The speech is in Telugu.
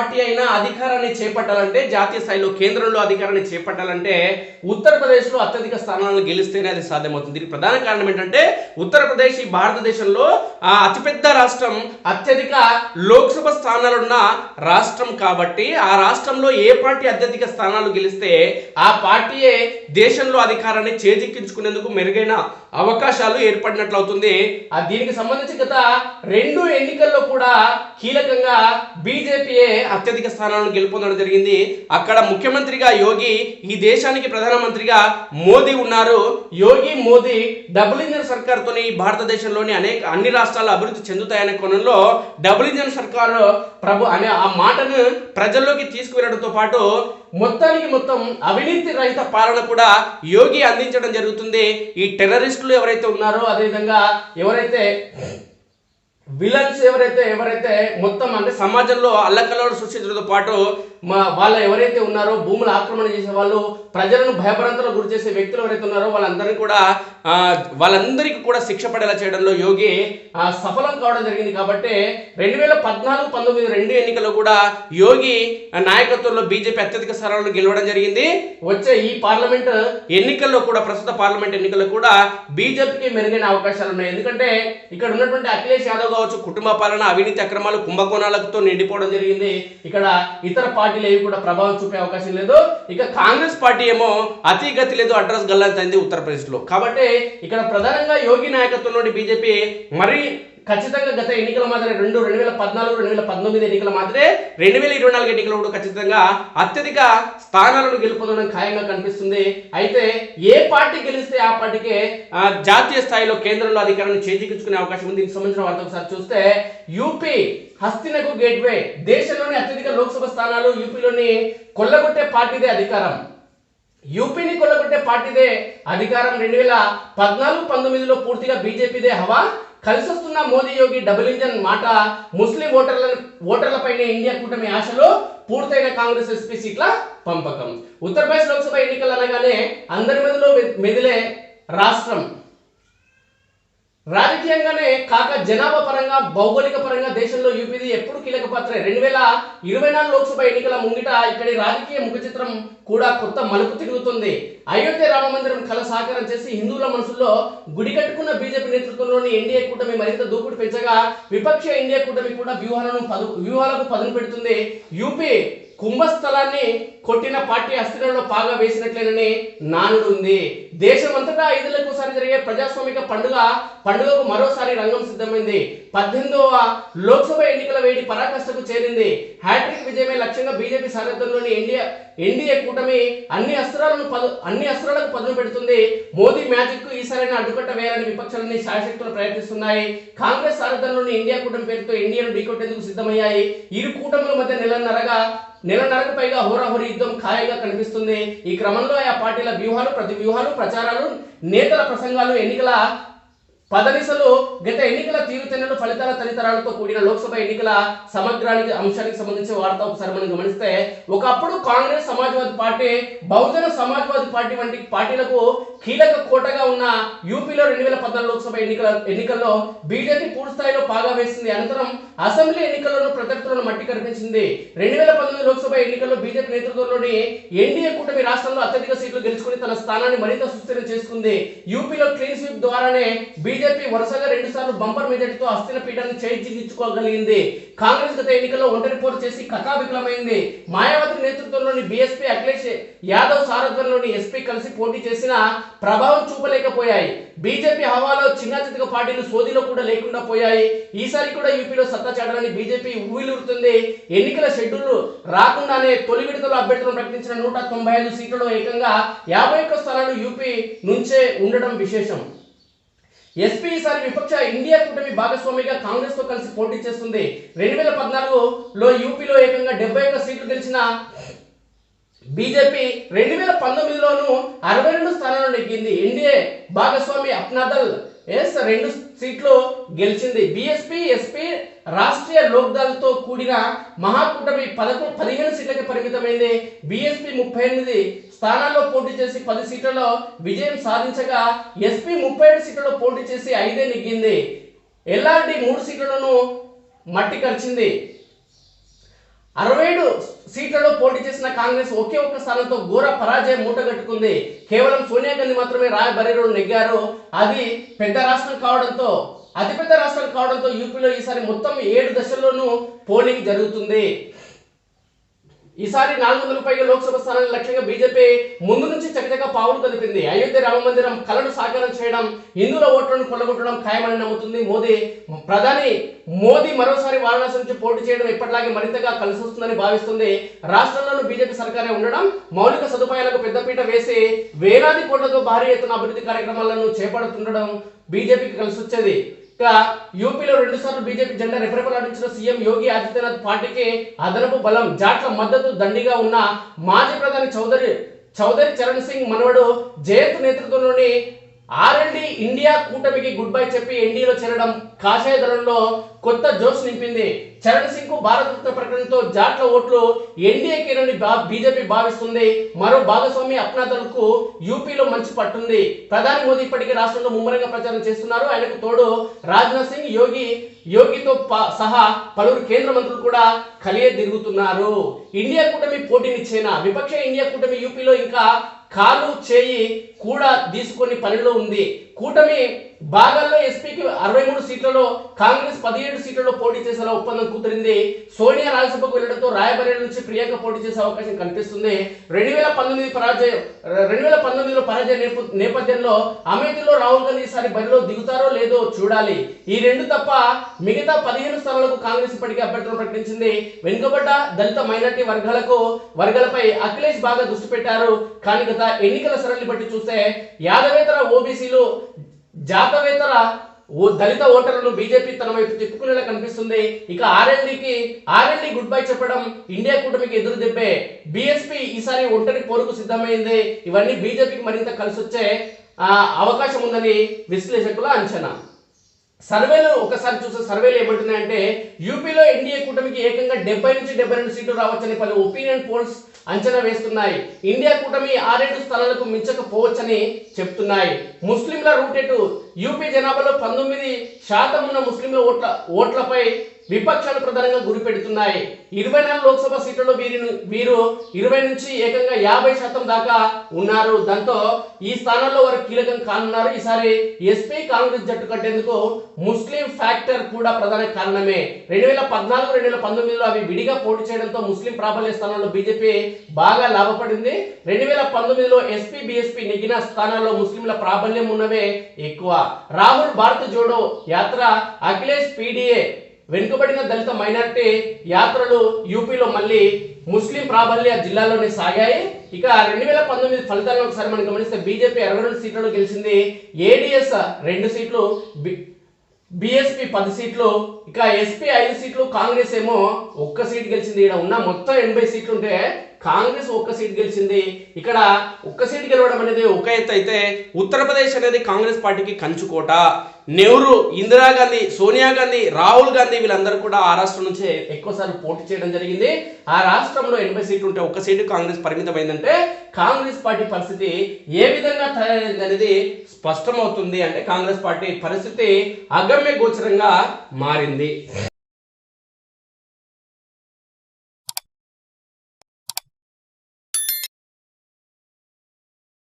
పార్టీ అయినా అధికారాన్ని చేపట్టాలంటే జాతీయ స్థాయిలో కేంద్రంలో అధికారాన్ని చేపట్టాలంటే ఉత్తరప్రదేశ్లో అత్యధిక స్థానాలను గెలిస్తేనే అది సాధ్యమవుతుంది. దీనికి ప్రధాన కారణం ఏంటంటే ఉత్తరప్రదేశ్ ఈ భారతదేశంలో ఆ, అతిపెద్ద రాష్ట్రం అత్యధిక లోక్సభ స్థానాలున్న రాష్ట్రం కాబట్టి ఆ రాష్ట్రంలో ఏ పార్టీ అత్యధిక స్థానాలు గెలిస్తే ఆ పార్టీయే దేశంలో అధికారాన్ని చేజిక్కించుకునేందుకు మెరుగైన అవకాశాలు ఏర్పడినట్లు అవుతుంది. ఆ దీనికి సంబంధించి గత రెండు ఎన్నికల్లో కూడా కీలకంగా బీజేపీయే అత్యధిక స్థానాలను గెలుపొందడం జరిగింది. అక్కడ ముఖ్యమంత్రిగా యోగి ఈ దేశానికి ప్రధానమంత్రిగా మోదీ ఉన్నారు. యోగి మోదీ డబుల్ ఇంజన్ సర్కార్తోని భారతదేశంలోని అనేక అన్ని రాష్ట్రాలు అభివృద్ధి చెందుతాయనే కోణంలో డబుల్ ఇంజన్ సర్కారు ప్రభు అనే ఆ మాటను ప్రజల్లోకి తీసుకువెళ్ళడంతో పాటు మొత్తానికి మొత్తం అవినీతి రహిత పాలన కూడా యోగి అందించడం జరుగుతుంది. ఈ టెర్రరిస్టులు ఎవరైతే ఉన్నారో అదేవిధంగా ఎవరైతే విలన్స్ ఎవరైతే ఎవరైతే మొత్తం అంటే సమాజంలో అల్లకల్లో సృష్టించడంతో పాటు మా వాళ్ళ ఎవరైతే ఉన్నారో భూములు ఆక్రమణ చేసే వాళ్ళు ప్రజలను భయభ్రాంతులకు గురి చేసే వ్యక్తులు ఎవరైతే ఉన్నారో వాళ్ళందరినీ కూడా వాళ్ళందరికీ కూడా శిక్ష పడేలా చేయడంలో యోగి సఫలం కావడం జరిగింది. కాబట్టి రెండు వేల పద్నాలుగు పంతొమ్మిది రెండు ఎన్నికల్లో కూడా యోగి నాయకత్వంలో బీజేపీ అత్యధిక స్థానాలను గెలవడం జరిగింది. వచ్చే ఈ పార్లమెంట్ ఎన్నికల్లో కూడా ప్రస్తుత పార్లమెంట్ ఎన్నికల్లో కూడా బీజేపీకి మెరుగైన అవకాశాలు ఉన్నాయి. ఎందుకంటే ఇక్కడ ఉన్నటువంటి అఖిలేష్ యాదవ్ కావచ్చు కుటుంబ పాలన అవినీతి అక్రమాలు కుంభకోణాలతో నిండిపోవడం జరిగింది. ఇక్కడ ఇతర పార్టీలు ఏవి కూడా ప్రభావం చూపే అవకాశం లేదు. ఇక కాంగ్రెస్ పార్టీ ఏమో అతి గతి లేదు అడ్రస్ గల్లంతైంది ఉత్తరప్రదేశ్లో. కాబట్టి ఇక్కడ ప్రధానంగా యోగి నాయకత్వంలోని బీజేపీ మరి ఖచ్చితంగా గత ఎన్నికల మాదిరి రెండు రెండు వేల పద్నాలుగు రెండు వేల పంతొమ్మిది ఎన్నికల మాదిరే రెండు వేల ఇరవై నాలుగు ఎన్నికలు కూడా ఖచ్చితంగా అత్యధిక స్థానాలను గెలుపొందడం ఖాయంగా కనిపిస్తుంది. అయితే ఏ పార్టీ గెలిస్తే ఆ పార్టీకే జాతీయ స్థాయిలో కేంద్రంలో అధికారాన్ని చేజిక్కించుకునే అవకాశం ఉంది. దీనికి సంబంధించిన వార్త ఒకసారి చూస్తే యూపీ హస్తినకు గేట్వే దేశంలోని అత్యధిక లోక్సభ స్థానాలు యూపీలోని కొల్లగొట్టే పార్టీదే అధికారం. యూపీని కొల్లగొట్టే పార్టీదే అధికారం. రెండు వేల పద్నాలుగు పంతొమ్మిదిలో పూర్తిగా బీజేపీదే హవా. కలిసి వస్తున్న మోదీ యోగి డబుల్ ఇంజన్ మాట ముస్లిం ఓటర్ల ఓటర్లపైనే ఇండియా కూటమి ఆశలో పూర్తయిన కాంగ్రెస్ ఎస్పీ సీట్ల పంపకం. ఉత్తరప్రదేశ్ లోక్సభ ఎన్నికలు అనగానే అందరి మీదలో మెదిలే రాష్ట్రం. రాజకీయంగానే కాక జనాభా పరంగా భౌగోళిక పరంగా దేశంలో యూపీది ఎప్పుడు కీలక పాత్ర. రెండు వేల ఇరవై నాలుగు లోక్సభ ఎన్నికల ముంగిట ఇక్కడి రాజకీయ ముఖ చిత్రం కూడా కొత్త మలుపు తిరుగుతుంది. అయోధ్య రామ మందిరం కళ సాకారం చేసి హిందువుల మనసుల్లో గుడి కట్టుకున్న బీజేపీ నేతృత్వంలోని ఎన్డీఏ కూటమి మరింత దూకుడు పెంచగా విపక్ష ఎన్డీఏ కూటమి కూడా వ్యూహాలను పదు వ్యూహాలకు పదును పెడుతుంది. యూపీ కుంభస్థలాన్ని కొట్టిన పార్టీ అస్థిరంలో పాగా వేసినట్లేనని నానుడుంది. దేశమంతటా ఐదులకు జరిగే ప్రజాస్వామిక పండుగ పండుగకు మరోసారి రంగం సిద్ధమైంది. పద్దెనిమిదవ లోక్సభ ఎన్నికల వేడి పరాకాష్ఠకు చేరింది. హ్యాట్రిక్ విజయమే లక్ష్యంగా బీజేపీ సారథ్యంలోని ఎన్డీఏ ఎన్డీఏ కూటమి అన్ని అస్త్రాలను పదు అన్ని అస్త్రాలకు పదును పెడుతుంది. మోదీ మ్యాజిక్కు ఈసారైనా అడ్డుకట్ట వేయాలని విపక్షాలన్నీ శాయశక్తులు ప్రయత్నిస్తున్నాయి. కాంగ్రెస్ సారథ్యంలోని ఇండియా కూటమి పేరుతో ఎన్డీఏను ఢీకొట్టేందుకు సిద్ధమయ్యాయి. ఇరు కూటముల మధ్య నెలన్నరగా నెలన్నరకు పైగా హోరాహోరి యుద్ధం ఖాయంగా కనిపిస్తుంది. ఈ క్రమంలో ఆ పార్టీల వ్యూహాలు ప్రతి వ్యూహాలు ప్రచారాలు నేతల ప్రసంగాలు ఎన్నికల పదనిసలో గత ఎన్నికల తీరుతెన్నులు ఫలితాల తదితరాలతో కూడిన లోక్సభ ఎన్నికల సమగ్రానికి అంశానికి సంబంధించిన వార్త ఒకసారి మనం గమనిస్తే ఒకప్పుడు Congress Samajwadi party Bahujan Samajwadi party వంటి పార్టీలకు కీలక కోటగా ఉన్న యూపీలో రెండు వేల పద్నాలుగు లోక్సభ ఎన్నికల ఎన్నికల్లో బీజేపీ పూర్తి స్థాయిలో పాగా వేసింది. అనంతరం అసెంబ్లీ ఎన్నికల్లోనూ ప్రత్యర్థులను మట్టి కనిపించింది రెండు వేల పంతొమ్మిది లోక్సభ ఎన్నికల్లో బీజేపీ నేతృత్వంలోని ఎన్డీఏ కూటమి రాష్ట్రంలో అత్యధిక సీట్లు గెలుచుకుని తన స్థానాన్ని మరింత సుస్థిరం చేసుకుంది. యూపీలో క్లీన్ స్వీప్ ద్వారానే బీజేపీ బీజేపీ వరుసగా రెండు సార్లు బంపర్ మెజార్టీతో అస్థిర పీఠాన్ని చేయించుకోగలిగింది కాంగ్రెస్ గత ఎన్నికల్లో ఒంటరి పోరు చేసి కథావికలమైంది. మాయావతి నేతృత్వంలోని బీఎస్పీ అఖిలేష్ యాదవ్ సారథ్యంలోని ఎస్పీ కలిసి పోటీ చేసిన ప్రభావం చూపలేకపోయాయి. బీజేపీ హవాలో చిన్న చితక పార్టీలు సోదిలో కూడా లేకుండా పోయాయి. ఈసారి కూడా యూపీలో సత్తా చాటాలని బీజేపీ ఊవిలురుతుంది ఎన్నికల షెడ్యూల్ రాకుండానే తొలి విడతలో అభ్యర్థులను ప్రకటించిన నూట తొంభై ఐదు సీట్లలో ఏకంగా యాభై ఒక్క స్థలాలు యూపీ నుంచే ఉండడం విశేషం. ఎస్పీ ఈసారి విపక్ష ఇండియా కూటమి భాగస్వామిగా కాంగ్రెస్తో కలిసి పోటీ చేస్తుంది. రెండు వేల పద్నాలుగులో యూపీలో ఏకంగా డెబ్బై ఒక్క సీట్లు గెలిచిన బీజేపీ రెండు వేల పంతొమ్మిదిలోను అరవై రెండు స్థానాలు నెగ్గింది. ఎన్డీఏ భాగస్వామి అప్నాదల్ ఎస్ రెండు సీట్లు గెలిచింది. బీఎస్పీ ఎస్పీ రాష్ట్రీయ లోక్దళ్తో కూడిన మహాకూటమి పదకొండు పదిహేను సీట్లకి పరిమితమైంది. బీఎస్పీ ముప్పై ఎనిమిది స్థానాల్లో పోటీ చేసి పది సీట్లలో విజయం సాధించగా ఎస్పీ ముప్పై ఏడు సీట్లలో పోటీ చేసి ఐదే నెగ్గింది. ఎల్ఆర్డి మూడు సీట్లను మట్టి కరిచింది. అరవై ఏడు సీట్లలో పోటీ చేసిన కాంగ్రెస్ ఒకే ఒక్క స్థానంతో ఘోర పరాజయం మూటగట్టుకుంది. కేవలం సోనియా గాంధీ మాత్రమే రాయబరీలో నెగ్గారు. అది పెద్ద రాష్ట్రం కావడంతో అతిపెద్ద రాష్ట్రం కావడంతో యూపీలో ఈసారి మొత్తం ఏడు దశల్లోనూ పోలింగ్ జరుగుతుంది. ఈసారి నాలుగు వందల పైగా లోక్సభ స్థానాల లక్ష్యంగా బీజేపీ ముందు నుంచి చకచక పావులు కదిపింది. అయోధ్య రామ మందిరం కలను సాకారం చేయడం హిందువుల ఓట్లను కొల్లగొట్టడం ఖాయమని నమ్ముతుంది మోదీ. ప్రధాని మోదీ మరోసారి వారణాసి నుంచి పోటీ చేయడం ఎప్పటిలాగే మరింతగా కలిసి వస్తుందని భావిస్తుంది. రాష్ట్రంలోనూ బీజేపీ సర్కారే ఉండడం మౌలిక సదుపాయాలకు పెద్దపీట వేసి వేలాది కోట్లతో భారీ ఎత్తున అభివృద్ధి కార్యక్రమాలను చేపడుతుండడం బీజేపీకి కలిసి వచ్చేది ఇక యూపీలో రెండు సార్లు బీజేపీ జెండా రెపరెపలాడించిన సీఎం యోగి ఆదిత్యనాథ్ పార్టీకి అదనపు బలం జాట్ల మద్దతు దండిగా ఉన్న మాజీ ప్రధాని చౌదరి చౌదరి చరణ్ సింగ్ మనవడు జయంత్ నేతృత్వంలోని ఆర్ఎల్డి ఇండియా కూటమికి గుడ్ బై చెప్పి ఎన్డీలో చేరడం కాషాయ దళంలో కొత్త జోష్ నింపింది. చరణ్ సింగ్కు భారతరత్న ప్రకటనతో జాట్ల ఓట్లు ఎన్డీఏకి నుండి బీజేపీ భావిస్తుంది. మరో భాగస్వామి అప్నాదల్కు యూపీలో మంచి పట్టుంది. ప్రధాని మోదీ ఇప్పటికే రాష్ట్రంలో ముమ్మరంగా ప్రచారం చేస్తున్నారు. ఆయనకు తోడు రాజ్నాథ్ సింగ్ యోగి యోగితో సహా పలువురు కేంద్ర మంత్రులు కూడా కలియే తిరుగుతున్నారు. ఇండియా కూటమి పోటీనిచ్చేనా విపక్ష ఇండియా కూటమి యూపీలో ఇంకా కాలు చేయి కూడా తీసుకొని పనిలో ఉంది. కూటమి భాగాల్లో ఎస్పీకి అరవై మూడు సీట్లలో కాంగ్రెస్ పదిహేడు సీట్లలో పోటీ చేసేలా ఒప్పందం కుదిరింది. సోనియా రాజ్యసభకు వెళ్ళడంతో రాయబరేలి నుంచి ప్రియాంక పోటీ చేసే అవకాశం కనిపిస్తుంది. రెండు వేల పంతొమ్మిది పరాజయం రెండు వేల పంతొమ్మిదిలో పరాజయ నేప- నేపథ్యంలో అమేథీలో రాహుల్ గాంధీ ఈసారి బరిలో దిగుతారో లేదో చూడాలి. ఈ రెండు తప్ప మిగతా పదిహేను స్థానాలకు కాంగ్రెస్ ఇప్పటికే అభ్యర్థులను ప్రకటించింది. వెనుకబడ్డ దళిత మైనార్టీ వర్గాలకు వర్గాలపై అఖిలేష్ బాగా దృష్టి పెట్టారు. కానీ గత ఎన్నికల సరళి బట్టి చూస్తే యాదవేతర ఓబీసీలు జాతవేతర ఓ దళిత ఓటర్లు బీజేపీ తన వైపు తిప్పుకునేలా కనిపిస్తుంది. ఇక ఆర్ఎల్డీకి ఆర్ఎల్డీ గుడ్ బై చెప్పడం ఇండియా కూటమికి ఎదురు దెబ్బే. బీఎస్పీ ఈసారి ఒంటరి పోరుకు సిద్ధమైంది. ఇవన్నీ బీజేపీకి మరింత కలిసి వచ్చే అవకాశం ఉందని విశ్లేషకుల అంచనా. సర్వేలు ఒకసారి చూసే సర్వేలు ఏమంటున్నాయంటే యూపీలో ఎన్డీఏ కూటమికి ఏకంగా డెబ్బై నుంచి డెబ్బై రెండు సీట్లు రావచ్చని పలు ఒపీనియన్ పోల్స్ అంచనా వేస్తున్నాయి. ఇండియా కూటమి ఆరేడు స్థలాలకు మించకపోవచ్చని చెప్తున్నాయి. ముస్లింల రూటెటు యూపీ జనాభాలో పంతొమ్మిది శాతం ఉన్న ముస్లింల ఓట్ల ఓట్లపై విపక్షాలు ప్రధానంగా గురి పెడుతున్నాయి. ఇరవై నాలుగు లోక్సభ సీట్లలో వీరి వీరు ఇరవై నుంచి ఏకంగా యాభై శాతం దాకా ఉన్నారు. దాంతో ఈ స్థానాల్లో వారు కీలకం కానున్నారు. ఈసారి ఎస్పీ కాంగ్రెస్ జట్టు కట్టేందుకు ముస్లిం ఫ్యాక్టర్ కూడా ప్రధాన కారణమే. రెండు వేల పద్నాలుగు రెండు వేల పంతొమ్మిదిలో అవి విడిగా పోటీ చేయడంతో ముస్లిం ప్రాబల్య స్థానంలో బీజేపీ బాగా లాభపడింది. రెండు వేల పంతొమ్మిదిలో ఎస్పీ బీఎస్పీ నెగ్గిన స్థానాల్లో ముస్లింల ప్రాబల్యం ఉన్నవే ఎక్కువ. రాహుల్ భారత్ జోడో యాత్ర అఖిలేష్ పీడీఏ వెనుకబడిన దళిత మైనార్టీ యాత్రలు యూపీలో మళ్ళీ ముస్లిం ప్రాబల్య జిల్లాలోనే సాగాయి. ఇక రెండు వేల పంతొమ్మిది ఫలితాలను ఒకసారి మనం గమనిస్తే బీజేపీ ఇరవై రెండు సీట్లలో గెలిచింది. ఏడిఎస్ రెండు సీట్లు బిఎస్పి పది సీట్లు ఇక ఎస్పీ ఐదు సీట్లు కాంగ్రెస్ ఏమో ఒక్క సీట్ గెలిచింది. ఇక్కడ ఉన్న మొత్తం ఎనభై సీట్లు ఉంటే కాంగ్రెస్ ఒక్క సీట్ గెలిచింది. ఇక్కడ ఒక్క సీట్ గెలవడం అనేది ఒక ఎత్తు అయితే ఉత్తరప్రదేశ్ అనేది కాంగ్రెస్ పార్టీకి కంచుకోట. నెహ్రూ ఇందిరాగాంధీ సోనియా గాంధీ రాహుల్ గాంధీ వీళ్ళందరూ కూడా ఆ రాష్ట్రం నుంచే ఎక్కువసార్లు పోటీ చేయడం జరిగింది. ఆ రాష్ట్రంలో ఎనభై సీట్లు ఉంటే ఒక్క సీటు కాంగ్రెస్ పరిమితమైందంటే కాంగ్రెస్ పార్టీ పరిస్థితి ఏ విధంగా తయారైంది అనేది స్పష్టమవుతుంది. అంటే కాంగ్రెస్ పార్టీ పరిస్థితి అగమ్య గోచరంగా మారింది. ಮಂದಿ